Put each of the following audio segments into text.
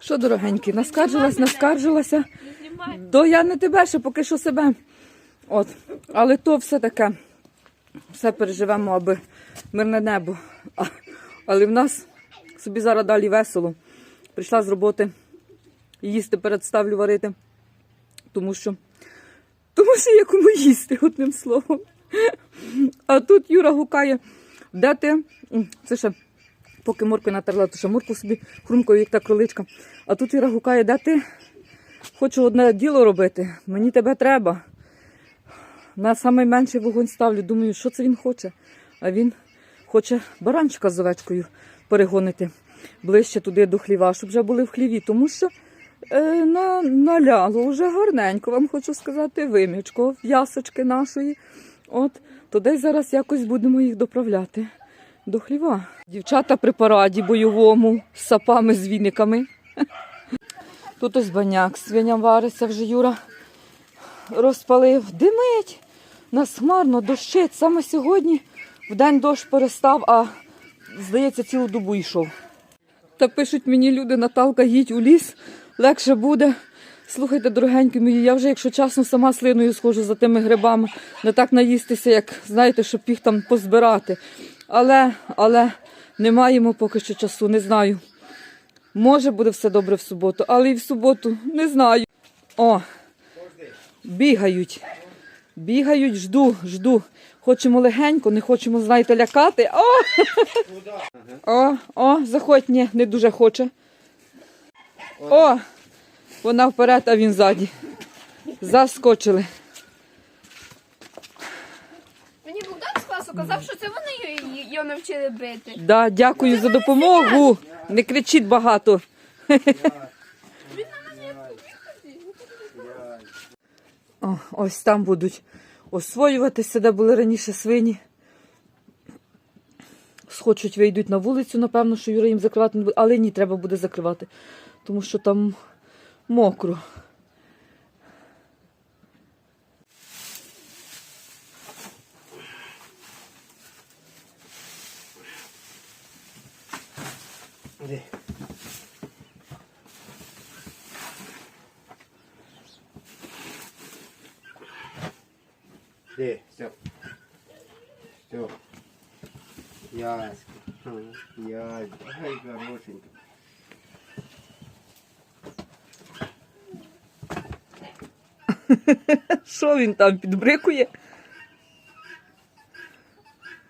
Що, дорогенький, наскаржилась, наскаржилася. То я не тебе, ще поки що себе. От. Але то все таке. Все переживемо, аби мирне небо. А, але в нас собі зараз далі весело. Прийшла з роботи, їсти передставлю варити. Тому що, тому що є кому їсти, одним словом. А тут Юра гукає, де ти? Це ще поки моркви натерла, то ще морку собі хрумкою, як та кроличка. А тут Юра гукає, де ти? Хочу одне діло робити, мені тебе треба. На найменший вогонь ставлю, думаю, що це він хоче. А він хоче баранчика з овечкою перегонити ближче туди до хліва, щоб вже були в хліві, тому що е, на, наляло вже гарненько, вам хочу сказати, вимічко, ясочки нашої. От, то десь зараз якось будемо їх доправляти до хліва. Дівчата при параді бойовому з сапами, з віниками. Тут ось баняк свиням вариться вже Юра розпалив. Димить. Нас хмарно, дощить. Саме сьогодні в день дощ перестав, а здається, цілу добу йшов. Та пишуть мені люди, Наталка, їдь у ліс, легше буде. Слухайте, дорогенькі мої, я вже, якщо чесно, сама слиною схожу за тими грибами, не так наїстися, як знаєте, щоб їх там позбирати. Але, але не маємо поки що часу, не знаю. Може буде все добре в суботу, але і в суботу не знаю. О, бігають. Бігають, жду, жду. Хочемо легенько, не хочемо, знаєте, лякати. О! О, о, заходь, ні, не дуже хоче. О! Вона вперед, а він ззаді. Заскочили. Мені Спасу казав, що це вони її, її навчили бити. Да, дякую за допомогу. Не кричіть багато. О, ось там будуть освоюватися, де були раніше свині. Схочуть, вийдуть на вулицю, напевно, що Юра їм закривати не буде. Але ні, треба буде закривати, тому що там мокро. Де? Де? Все. Все. Яська. Яська. Ай, хорошенька. Що він там підбрикує?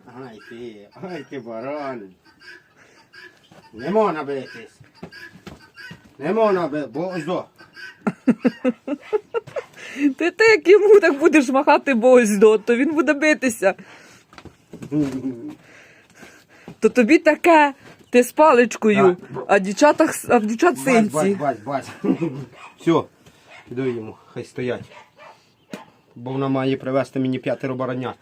Ай ти, ай ти баран. Не можна битись. Не можна битись, бо ось до. Ти, ти як йому так будеш махати бозьдо, то він буде битися. То тобі таке, ти з паличкою, а дівчата, а в дівчат синці. бать, бать, бать. Все, іду йому, хай стоять. Бо вона має привезти мені п'ятеро баранят.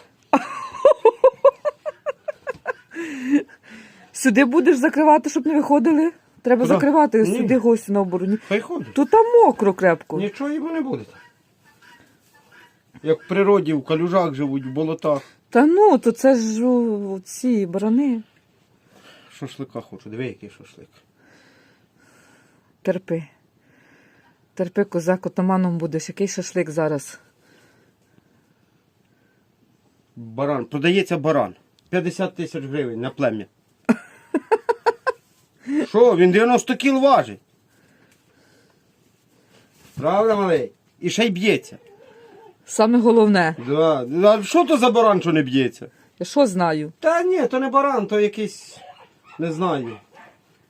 Сюди будеш закривати, щоб не виходили? Треба Куди? закривати Ні. сюди гості на обороні. Хай ходить. Тут там мокро крепко. Нічого йому не буде. Як в природі, в калюжах живуть, в болотах. Та ну, то це ж о, ці барани. Шашлика хочу, диви, який шашлик. Терпи. Терпи, козак, отаманом будеш. Який шашлик зараз? Баран. Продається баран. 50 тисяч гривень на плем'я. Що, він 90 кіл важить. Правда, малий? І ще й б'ється. Саме головне. Да. А що то за баран, що не б'ється? Я що знаю? Та ні, то не баран, то якийсь, не знаю,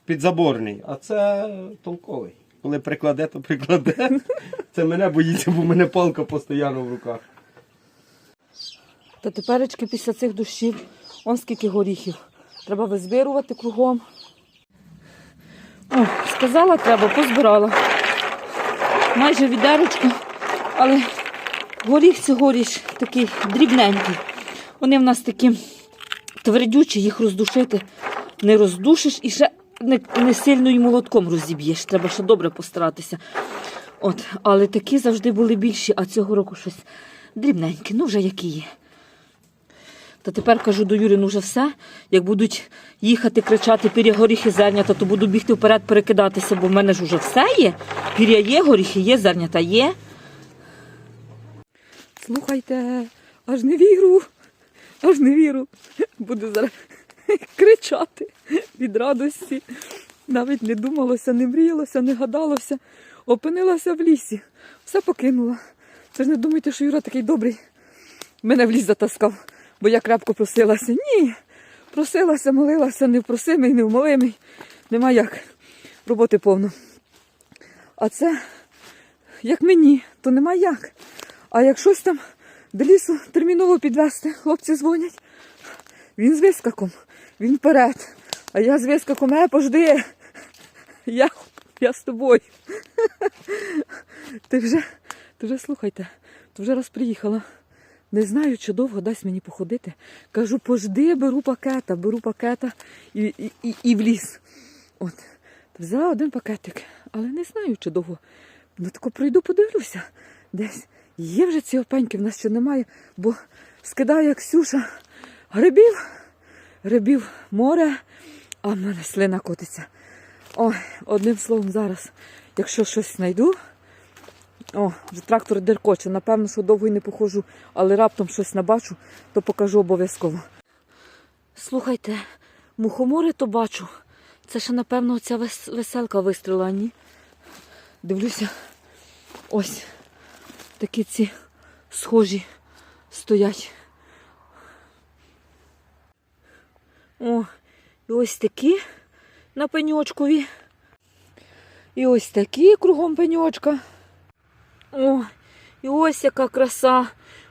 підзаборний. А це толковий. Коли прикладе, то прикладе. Це мене боїться, бо в мене палка постійно в руках. Та теперечки після цих дощів, он скільки горіхів. Треба визбирувати кругом. Сказала треба, позбирала. Майже відерочку, але горіх цьогоріч такий дрібненький. Вони в нас такі твердючі, їх роздушити не роздушиш і ще не, не сильно й молотком розіб'єш. Треба ще добре постаратися. От, але такі завжди були більші, а цього року щось дрібненьке, ну вже які є. Та тепер кажу до Юри, ну вже все. Як будуть їхати, кричати пір'я горіхи, зернята, то буду бігти вперед перекидатися, бо в мене ж уже все є. Пір'я є, горіхи є, зернята є. Слухайте, аж не віру, аж не віру. Буду зараз кричати від радості. Навіть не думалося, не мріялося, не гадалося. Опинилася в лісі, все покинула. Це ж не думайте, що Юра такий добрий. Мене в ліс затаскав, бо я крепко просилася. Ні, просилася, молилася, не впросимий, не вмолимий. Нема як. Роботи повно. А це, як мені, то нема як. А як щось там до лісу терміново підвести, хлопці дзвонять. Він з вискаком, він вперед. А я з вискаком, е, пожди. Я, я з тобою. Ти вже, ти вже слухайте, ти вже раз приїхала. Не знаю, чи довго дасть мені походити. Кажу, пожди, беру пакета, беру пакета і, і, і, і в ліс. От, взяла один пакетик, але не знаю, чи довго. Ну тако пройду, подивлюся. Десь є вже ці опеньки, в нас ще немає, бо скидає Ксюша грибів, грибів море, а в мене слина котиться. Ой, одним словом, зараз, якщо щось знайду. О, вже трактор деркоче. Напевно, що довго й не походжу, але раптом щось набачу, то покажу обов'язково. Слухайте, мухомори то бачу. Це ще, напевно, ця веселка вистріла, ні? Дивлюся, ось такі ці схожі стоять. О, і ось такі на пеньочкові. І ось такі кругом пеньочка. О, і ось яка краса.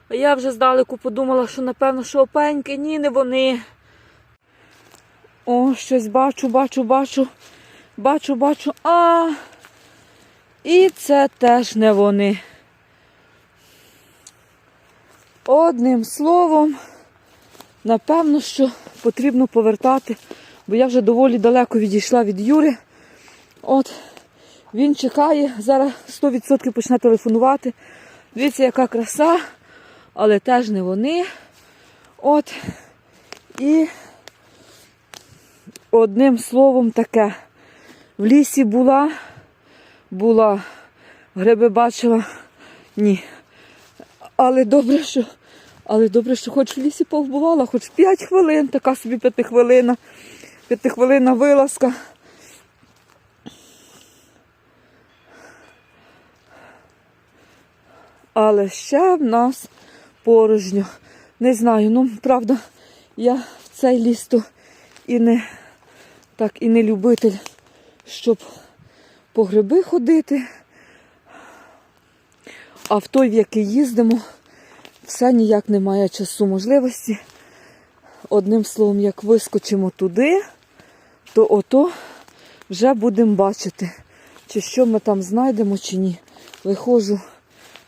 А я вже здалеку подумала, що напевно, що опеньки, ні, не вони. О, щось бачу, бачу, бачу, бачу, бачу. А. І це теж не вони. Одним словом, напевно, що потрібно повертати, бо я вже доволі далеко відійшла від Юри. От, він чекає, зараз 100% почне телефонувати. Дивіться, яка краса, але теж не вони. От. І одним словом таке. В лісі була, була, гриби бачила, ні. Але добре, що, але добре, що хоч в лісі повбувала, хоч 5 хвилин, така собі п'ятихвилина, п'ятихвилинна вилазка. Але ще в нас порожньо. Не знаю, ну правда, я в цей ліс то і не так і не любитель, щоб по гриби ходити. А в той, в який їздимо, все ніяк немає часу можливості. Одним словом, як вискочимо туди, то ото вже будемо бачити, чи що ми там знайдемо, чи ні. Виходжу,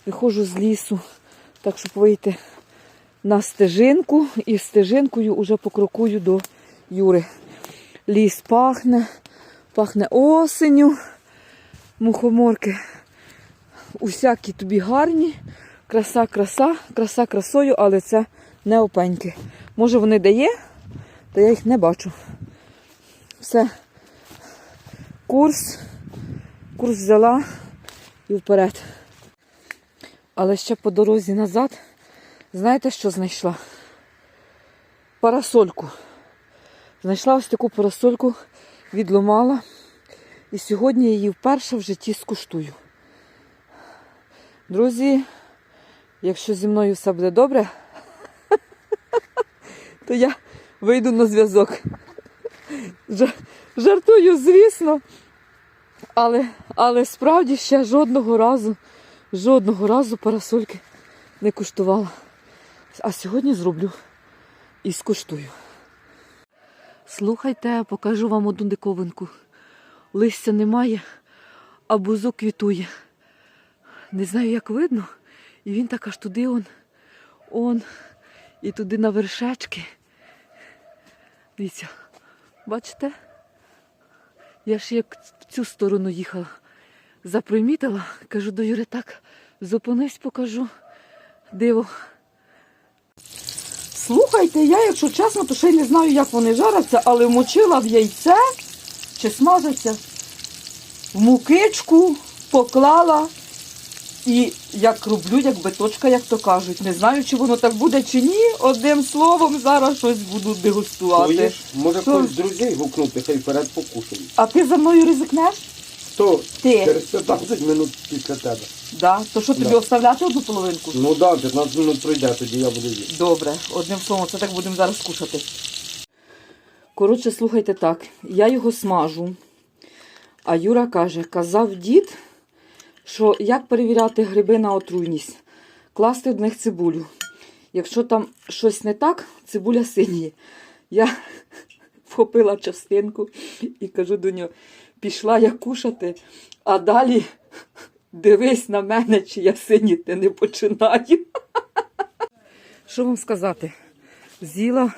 виходжу з лісу, так щоб вийти на стежинку і стежинкою вже покрокую до Юри. Ліс пахне, пахне осеню, мухоморки усякі тобі гарні. Краса, краса, краса красою, але це не опеньки. Може вони де є, та я їх не бачу. Все. Курс. Курс взяла і вперед. Але ще по дорозі назад, знаєте, що знайшла? Парасольку. Знайшла ось таку парасольку, відломала. І сьогодні я її вперше в житті скуштую. Друзі, якщо зі мною все буде добре, то я вийду на зв'язок. Жартую, звісно. Але, але справді ще жодного разу, жодного разу парасольки не куштувала. А сьогодні зроблю і скуштую. Слухайте, покажу вам одну диковинку. Листя немає, а бузок квітує. Не знаю, як видно. І він так аж туди он, он, і туди на вершечки. Дивіться, бачите? Я ж як в цю сторону їхала. Запримітила, кажу до Юри, так, зупинись, покажу. Диво. Слухайте, я, якщо чесно, то ще й не знаю, як вони жаряться, але вмочила в яйце чи смажаться. В мукичку поклала і як роблю, як биточка, як то кажуть. Не знаю, чи воно так буде, чи ні. Одним словом, зараз щось буду дегустувати. Чуєш? Може Що? хтось з друзів гукнути, хай вперед покушає. А ти за мною ризикнеш? Хто? Ти. Через 15 минут після тебе. Да. То що тобі Да. оставляти одну половинку? Ну так, да, 15 минут пройде, тоді я буду їсти. Добре, одним словом, це так будемо зараз кушати. Коротше, слухайте так, я його смажу. А Юра каже, казав дід, що як перевіряти гриби на отруйність, класти в них цибулю. Якщо там щось не так, цибуля синіє. Я вхопила частинку і кажу до нього, пішла я кушати, а далі дивись на мене, чи я синіти не починаю. Що вам сказати? З'їла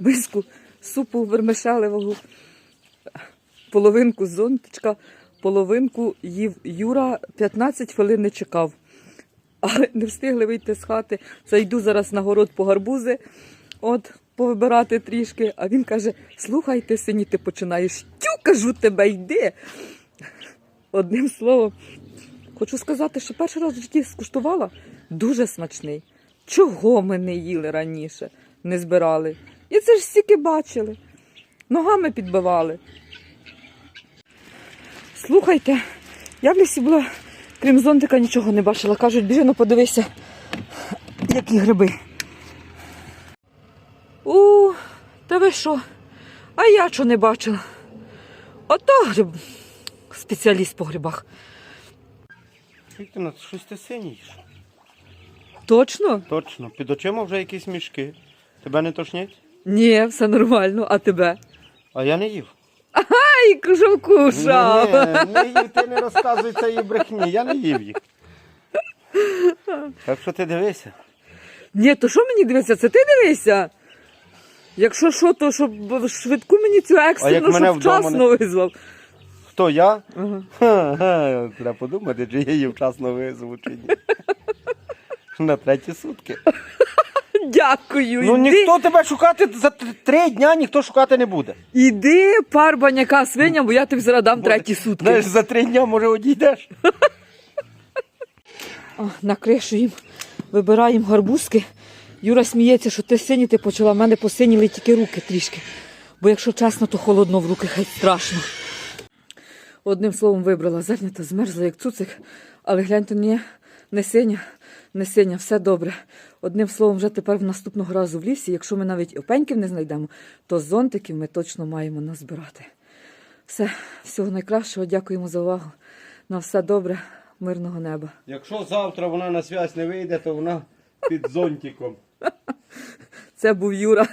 миску супу вермишелевого, половинку зонтичка, половинку їв Юра 15 хвилин не чекав. Але не встигли вийти з хати. Зайду зараз на город по гарбузи, от повибирати трішки. А він каже: слухай, ти сині, ти починаєш. Тю, кажу тебе, йди. Одним словом, хочу сказати, що перший раз в житті скуштувала дуже смачний. Чого ми не їли раніше, не збирали? І це ж стільки бачили. Ногами підбивали. Слухайте, я в лісі була, крім зонтика, нічого не бачила. Кажуть, біжи, ну подивися, які гриби. У, та ви що? А я що не бачила? Ото гриб... спеціаліст по грибах. Вікторина, щось ти синієш. Точно? Точно. Під очима вже якісь мішки. Тебе не тошнять? Ні, все нормально, а тебе? А я не їв. Ай, кушав, кушав. Ні, не їв, ти не розказуй цієї брехні, я не їв їх. Так що ти дивися. Ні, то що мені дивися? Це ти дивися? Якщо що, то щоб швидку мені цю екстрену, мене щоб вчасно визвав. Хто я? Ага. Треба подумати, чи я її вчасно визову, чи ні. На треті сутки. Дякую. Ну іди, ніхто тебе шукати за три дня ніхто шукати не буде. іди, пар баняка свиня, бо я тобі зараз дам треті сутки. Знаєш, за три дня може одійдеш. О, на кришу їм вибираємо гарбузки. Юра сміється, що ти синіти почала. В мене посиніли тільки руки трішки. Бо якщо чесно, то холодно в руки, хай страшно. Одним словом вибрала, зернята змерзла, як цуцик, але гляньте, ні, не синя, не синя, все добре. Одним словом, вже тепер в наступного разу в лісі, якщо ми навіть опеньків не знайдемо, то зонтиків ми точно маємо назбирати. Все, всього найкращого, дякуємо за увагу. На все добре, мирного неба. Якщо завтра вона на связь не вийде, то вона під зонтиком. Це був Юра.